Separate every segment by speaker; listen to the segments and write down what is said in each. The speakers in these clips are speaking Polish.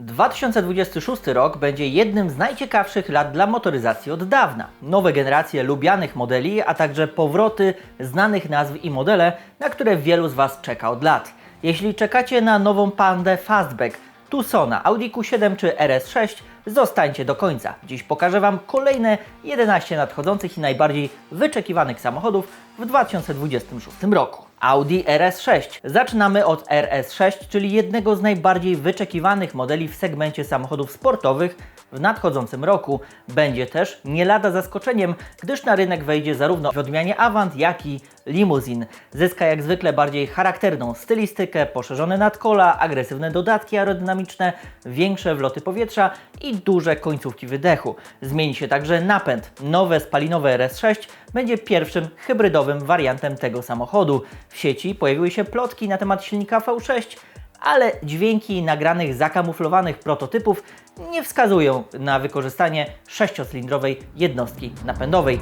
Speaker 1: 2026 rok będzie jednym z najciekawszych lat dla motoryzacji od dawna. Nowe generacje lubianych modeli, a także powroty znanych nazw i modele, na które wielu z Was czeka od lat. Jeśli czekacie na nową Pandę Fastback, Tucsona, Audi Q7 czy RS6, zostańcie do końca. Dziś pokażę Wam kolejne 11 nadchodzących i najbardziej wyczekiwanych samochodów w 2026 roku. Audi RS6. Zaczynamy od RS6, czyli jednego z najbardziej wyczekiwanych modeli w segmencie samochodów sportowych w nadchodzącym roku. Będzie też nie lada zaskoczeniem, gdyż na rynek wejdzie zarówno w odmianie Avant, jak i limuzin. Zyska jak zwykle bardziej charakterną stylistykę, poszerzone nadkola, agresywne dodatki aerodynamiczne, większe wloty powietrza i duże końcówki wydechu. Zmieni się także napęd. Nowe spalinowe RS6 będzie pierwszym hybrydowym wariantem tego samochodu. W sieci pojawiły się plotki na temat silnika V6, ale dźwięki nagranych zakamuflowanych prototypów nie wskazują na wykorzystanie sześciocylindrowej jednostki napędowej.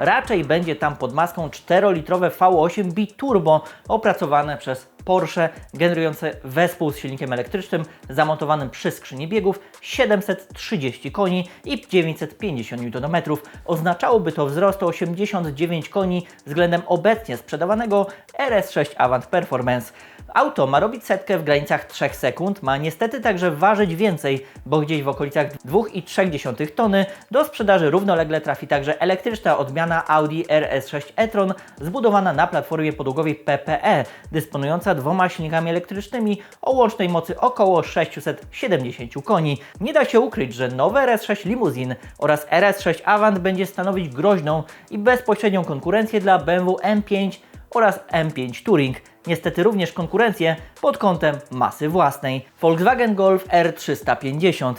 Speaker 1: Raczej będzie tam pod maską 4-litrowe V8 biturbo opracowane przez Porsche, generujące wespół z silnikiem elektrycznym zamontowanym przy skrzyni biegów 730 koni i 950 Nm. Oznaczałoby to wzrost o 89 koni względem obecnie sprzedawanego RS6 Avant Performance. Auto ma robić setkę w granicach 3 sekund, ma niestety także ważyć więcej, bo gdzieś w okolicach 2,3 tony do sprzedaży równolegle trafi także elektryczna odmiana Audi RS6 e-tron zbudowana na platformie podłogowej PPE, dysponująca dwoma silnikami elektrycznymi o łącznej mocy około 670 koni. Nie da się ukryć, że nowe RS6 Limousin oraz RS6 Avant będzie stanowić groźną i bezpośrednią konkurencję dla BMW M5 oraz M5 Touring. Niestety również konkurencję pod kątem masy własnej. Volkswagen Golf R350.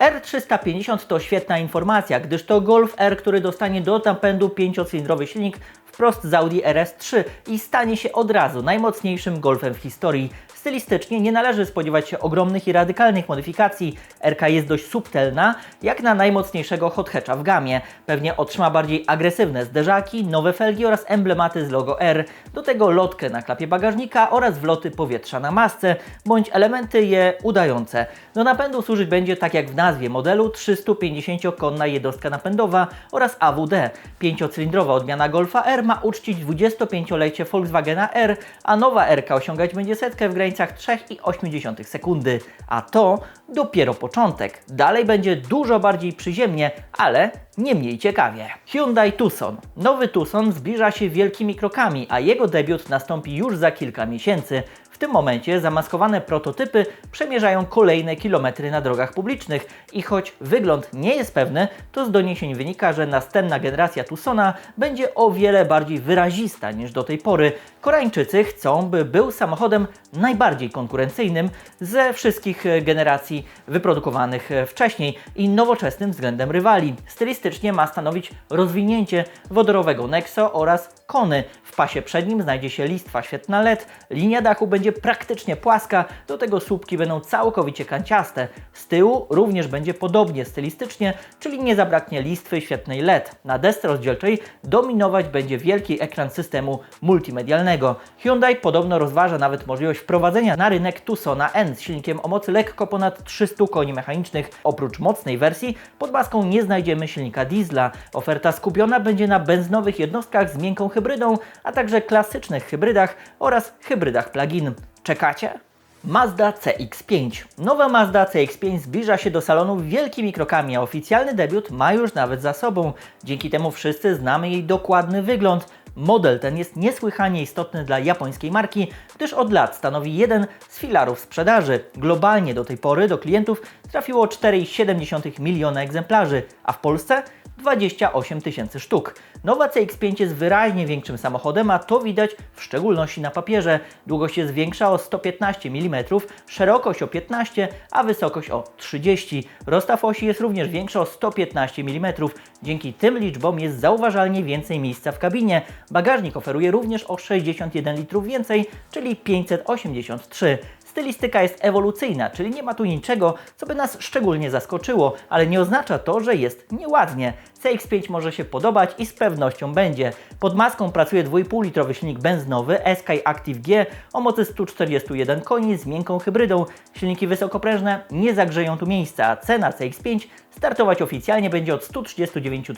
Speaker 1: R350 to świetna informacja, gdyż to Golf R, który dostanie do napędu 5-cylindrowy silnik wprost z Audi RS3 i stanie się od razu najmocniejszym Golfem w historii. Stylistycznie nie należy spodziewać się ogromnych i radykalnych modyfikacji. RK jest dość subtelna, jak na najmocniejszego hot hatcha w gamie. Pewnie otrzyma bardziej agresywne zderzaki, nowe felgi oraz emblematy z logo R. Do tego lotkę na klapie bagażnika oraz wloty powietrza na masce, bądź elementy je udające. Do napędu służyć będzie, tak jak w nazwie modelu, 350-konna jednostka napędowa oraz AWD. Pięciocylindrowa odmiana Golfa R ma uczcić 25-lecie Volkswagena R, a nowa RK osiągać będzie setkę w granicach 3,8 sekundy. A to dopiero początek. Dalej będzie dużo bardziej przyziemnie, ale nie mniej ciekawie. Hyundai Tucson. Nowy Tucson zbliża się wielkimi krokami, a jego debiut nastąpi już za kilka miesięcy. Tym momencie zamaskowane prototypy przemierzają kolejne kilometry na drogach publicznych i choć wygląd nie jest pewny, to z doniesień wynika, że następna generacja Tucsona będzie o wiele bardziej wyrazista niż do tej pory. Koreańczycy chcą, by był samochodem najbardziej konkurencyjnym ze wszystkich e, generacji wyprodukowanych e, wcześniej i nowoczesnym względem rywali. Stylistycznie ma stanowić rozwinięcie wodorowego Nexo oraz Kony. W pasie przednim znajdzie się listwa świetna LED, linia dachu będzie praktycznie płaska, do tego słupki będą całkowicie kanciaste. Z tyłu również będzie podobnie stylistycznie, czyli nie zabraknie listwy świetnej LED. Na desce rozdzielczej dominować będzie wielki ekran systemu multimedialnego. Hyundai podobno rozważa nawet możliwość wprowadzenia na rynek Tucsona N z silnikiem o mocy lekko ponad 300 koni mechanicznych. Oprócz mocnej wersji pod maską nie znajdziemy silnika diesla. Oferta skupiona będzie na benzynowych jednostkach z miękką hybrydą, a także klasycznych hybrydach oraz hybrydach plug-in. Czekacie? Mazda CX-5. Nowa Mazda CX-5 zbliża się do salonu wielkimi krokami, a oficjalny debiut ma już nawet za sobą. Dzięki temu wszyscy znamy jej dokładny wygląd. Model ten jest niesłychanie istotny dla japońskiej marki, gdyż od lat stanowi jeden z filarów sprzedaży. Globalnie do tej pory do klientów trafiło 4,7 miliona egzemplarzy, a w Polsce 28 tysięcy sztuk. Nowa CX-5 jest wyraźnie większym samochodem, a to widać w szczególności na papierze. Długość jest większa o 115 mm, szerokość o 15, a wysokość o 30. Rozstaw osi jest również większa o 115 mm. Dzięki tym liczbom jest zauważalnie więcej miejsca w kabinie. Bagażnik oferuje również o 61 litrów więcej, czyli 583. Stylistyka jest ewolucyjna, czyli nie ma tu niczego, co by nas szczególnie zaskoczyło, ale nie oznacza to, że jest nieładnie. CX-5 może się podobać i z pewnością będzie. Pod maską pracuje 2,5-litrowy silnik benzynowy Sky Active G o mocy 141 koni z miękką hybrydą. Silniki wysokoprężne nie zagrzeją tu miejsca, a cena CX-5 startować oficjalnie będzie od 139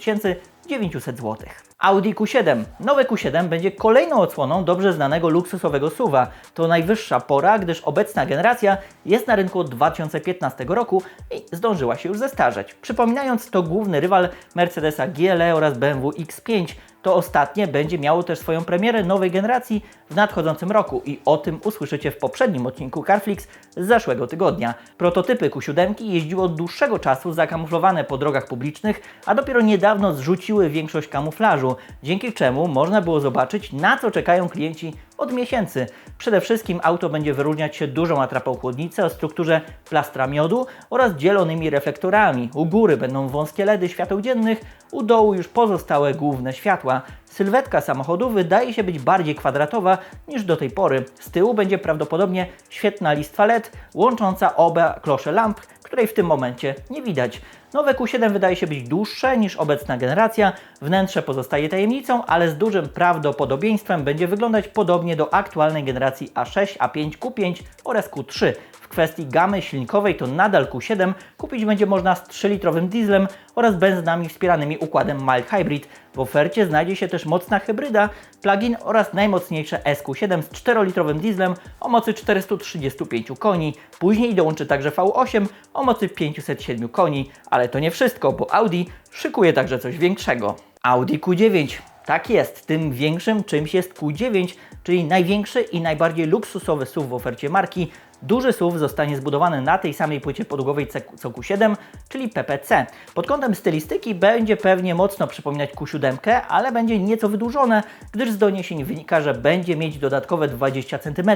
Speaker 1: 900 zł. Audi Q7. Nowe Q7 będzie kolejną odsłoną dobrze znanego luksusowego SUVa. To najwyższa pora, gdyż obecna generacja jest na rynku od 2015 roku i zdążyła się już zestarzeć. Przypominając, to główny rywal Mercedesa GLE oraz BMW X5. To ostatnie będzie miało też swoją premierę nowej generacji w nadchodzącym roku i o tym usłyszycie w poprzednim odcinku Carflix z zeszłego tygodnia. Prototypy Q7 jeździły od dłuższego czasu zakamuflowane po drogach publicznych, a dopiero niedawno zrzuciły większość kamuflażu, dzięki czemu można było zobaczyć na co czekają klienci od miesięcy. Przede wszystkim auto będzie wyróżniać się dużą atrapą chłodnicy o strukturze plastra miodu oraz dzielonymi reflektorami. U góry będą wąskie LEDy świateł dziennych, u dołu już pozostałe główne światła. Sylwetka samochodu wydaje się być bardziej kwadratowa niż do tej pory. Z tyłu będzie prawdopodobnie świetna listwa LED łącząca oba klosze lamp, której w tym momencie nie widać. Nowe Q7 wydaje się być dłuższe niż obecna generacja, wnętrze pozostaje tajemnicą, ale z dużym prawdopodobieństwem będzie wyglądać podobnie do aktualnej generacji A6, A5, Q5 oraz Q3. W kwestii gamy silnikowej to nadal Q7 kupić będzie można z 3-litrowym dieslem oraz benzynami wspieranymi układem mild hybrid. W ofercie znajdzie się też mocna hybryda, plug-in oraz najmocniejsze SQ7 z 4-litrowym dieslem o mocy 435 koni. Później dołączy także V8 o mocy 507 koni, ale to nie wszystko, bo Audi szykuje także coś większego. Audi Q9 tak jest, tym większym czymś jest Q9, czyli największy i najbardziej luksusowy SUV w ofercie marki. Duży SUV zostanie zbudowany na tej samej płycie podłogowej co Q7, czyli PPC. Pod kątem stylistyki będzie pewnie mocno przypominać Q7, ale będzie nieco wydłużone, gdyż z doniesień wynika, że będzie mieć dodatkowe 20 cm.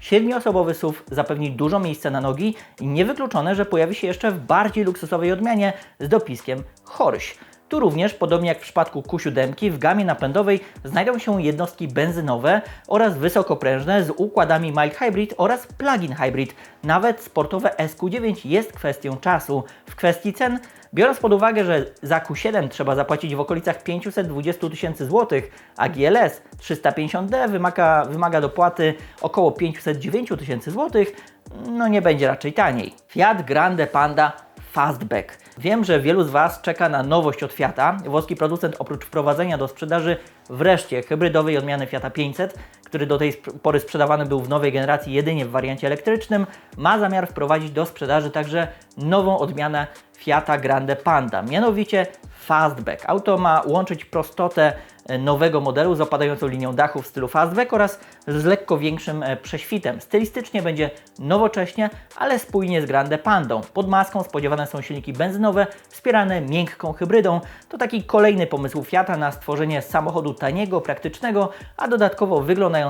Speaker 1: Siedmioosobowy SUV zapewni dużo miejsca na nogi i niewykluczone, że pojawi się jeszcze w bardziej luksusowej odmianie z dopiskiem Horś. Tu również, podobnie jak w przypadku Q7, w gamie napędowej znajdą się jednostki benzynowe oraz wysokoprężne z układami mild hybrid oraz plug-in hybrid. Nawet sportowe SQ9 jest kwestią czasu. W kwestii cen Biorąc pod uwagę, że za Q7 trzeba zapłacić w okolicach 520 tysięcy złotych, a GLS 350D wymaga, wymaga dopłaty około 509 tysięcy złotych, no nie będzie raczej taniej. Fiat Grande Panda Fastback. Wiem, że wielu z Was czeka na nowość od Fiata. Włoski producent oprócz wprowadzenia do sprzedaży wreszcie hybrydowej odmiany Fiata 500, który do tej pory sprzedawany był w nowej generacji jedynie w wariancie elektrycznym, ma zamiar wprowadzić do sprzedaży także nową odmianę Fiata Grande Panda, mianowicie Fastback. Auto ma łączyć prostotę e, nowego modelu z opadającą linią dachu w stylu fastback oraz z lekko większym e, prześwitem. Stylistycznie będzie nowocześnie, ale spójnie z Grande Pandą. Pod maską spodziewane są silniki benzynowe wspierane miękką hybrydą. To taki kolejny pomysł Fiata na stworzenie samochodu taniego, praktycznego, a dodatkowo wyglądającego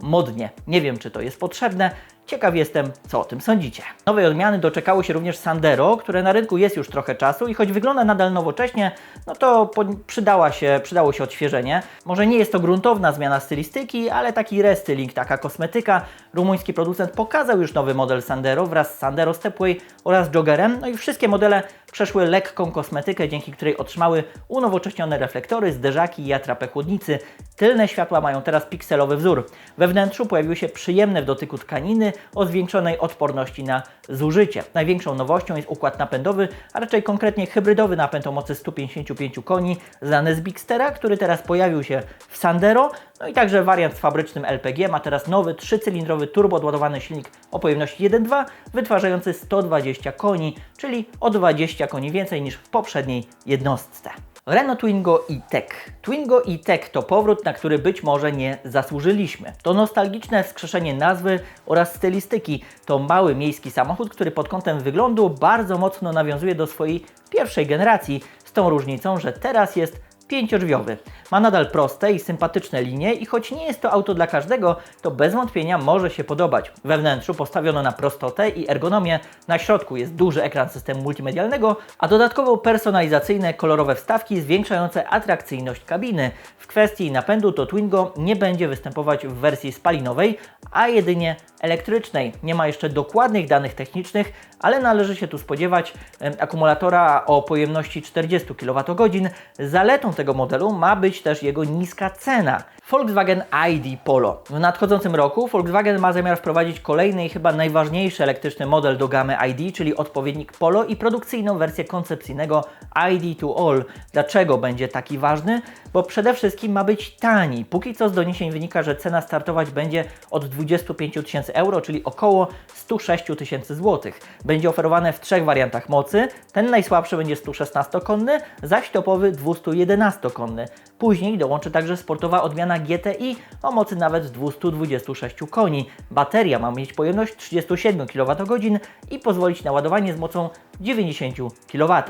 Speaker 1: modnie. Nie wiem, czy to jest potrzebne, Ciekaw jestem, co o tym sądzicie. Nowej odmiany doczekało się również Sandero, które na rynku jest już trochę czasu i choć wygląda nadal nowocześnie, no to przydała się, przydało się odświeżenie. Może nie jest to gruntowna zmiana stylistyki, ale taki restyling, taka kosmetyka. Rumuński producent pokazał już nowy model Sandero wraz z Sandero Stepway oraz Joggerem, no i wszystkie modele przeszły lekką kosmetykę, dzięki której otrzymały unowocześnione reflektory, zderzaki i atrapę chłodnicy. Tylne światła mają teraz pikselowy wzór. We wnętrzu pojawiły się przyjemne w dotyku tkaniny o zwiększonej odporności na zużycie. Największą nowością jest układ napędowy, a raczej konkretnie hybrydowy napęd o mocy 155 koni, znany z Bigstera, który teraz pojawił się w Sandero, no i także wariant z fabrycznym LPG ma teraz nowy trzycylindrowy turboodładowany silnik o pojemności 1.2 wytwarzający 120 koni, czyli o 20 koni więcej niż w poprzedniej jednostce. Renault Twingo e-Tech. Twingo e-Tech to powrót, na który być może nie zasłużyliśmy. To nostalgiczne wskrzeszenie nazwy oraz stylistyki. To mały miejski samochód, który pod kątem wyglądu bardzo mocno nawiązuje do swojej pierwszej generacji, z tą różnicą, że teraz jest pięciodrzwiowy. Ma nadal proste i sympatyczne linie i choć nie jest to auto dla każdego, to bez wątpienia może się podobać. We wnętrzu postawiono na prostotę i ergonomię, na środku jest duży ekran systemu multimedialnego, a dodatkowo personalizacyjne kolorowe wstawki zwiększające atrakcyjność kabiny. W kwestii napędu to Twingo nie będzie występować w wersji spalinowej, a jedynie elektrycznej. Nie ma jeszcze dokładnych danych technicznych, ale należy się tu spodziewać akumulatora o pojemności 40 kWh. Zaletą tego modelu ma być też jego niska cena. Volkswagen ID Polo. W nadchodzącym roku Volkswagen ma zamiar wprowadzić kolejny i chyba najważniejszy elektryczny model do gamy ID, czyli odpowiednik Polo i produkcyjną wersję koncepcyjnego ID to All. Dlaczego będzie taki ważny? Bo przede wszystkim ma być tani. Póki co z doniesień wynika, że cena startować będzie od 25 tysięcy euro, czyli około 106 tysięcy złotych. Będzie oferowane w trzech wariantach mocy. Ten najsłabszy będzie 116-konny, zaś topowy 211-konny. Później dołączy także sportowa odmiana GTI o mocy nawet 226 koni. Bateria ma mieć pojemność 37 kWh i pozwolić na ładowanie z mocą 90 kW.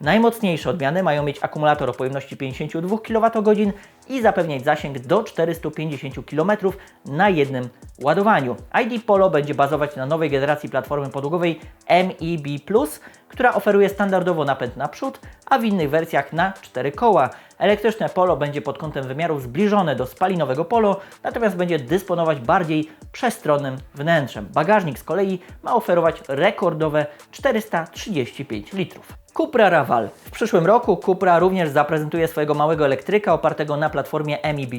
Speaker 1: Najmocniejsze odmiany mają mieć akumulator o pojemności 52 kWh i zapewniać zasięg do 450 km na jednym ładowaniu. ID Polo będzie bazować na nowej generacji platformy podłogowej MEB+, która oferuje standardowo napęd na przód, a w innych wersjach na 4 koła. Elektryczne Polo będzie pod kątem wymiarów zbliżone do spalinowego Polo, natomiast będzie dysponować bardziej przestronnym wnętrzem. Bagażnik z kolei ma oferować rekordowe 435 litrów. Cupra Raval. W przyszłym roku Cupra również zaprezentuje swojego małego elektryka opartego na platformie MEB+.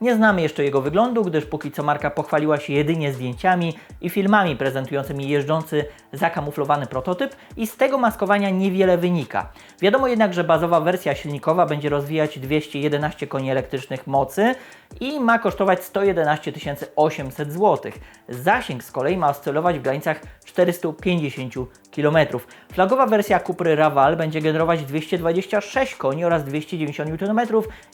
Speaker 1: Nie znamy jeszcze jego wyglądu, gdyż póki co marka pochwaliła się jedynie zdjęciami i filmami prezentującymi jeżdżący zakamuflowany prototyp i z tego maskowania niewiele wynika. Wiadomo jednak, że bazowa wersja silnikowa będzie rozwijać 211 koni elektrycznych mocy i ma kosztować 111 800 zł. Zasięg z kolei ma oscylować w granicach 450 km. Flagowa wersja Cupry Raval będzie generować 226 koni oraz 290 Nm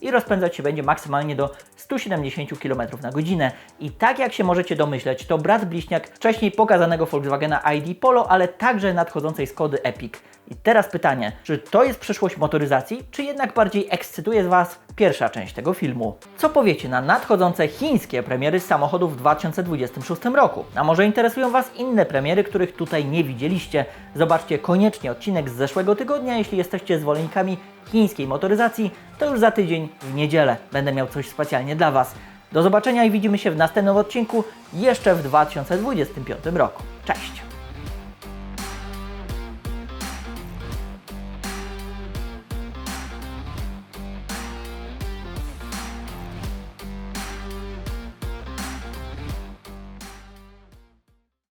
Speaker 1: i rozpędzać się będzie maksymalnie do 170 km na godzinę. I tak jak się możecie domyśleć, to brat bliźniak wcześniej pokazanego Volkswagena ID Polo, ale także nadchodzącej Skody Epic. I teraz pytanie, czy to jest przyszłość motoryzacji, czy jednak bardziej ekscytuje Was pierwsza część tego filmu? Co powiecie na nadchodzące chińskie premiery samochodów w 2026 roku? A może interesują Was inne premiery, których tutaj nie widzieliście? Zobaczcie koniecznie odcinek z zeszłego tygodnia, jeśli jesteście zwolennikami chińskiej motoryzacji, to już za tydzień w niedzielę będę miał coś specjalnie dla Was. Do zobaczenia i widzimy się w następnym odcinku jeszcze w 2025 roku. Cześć!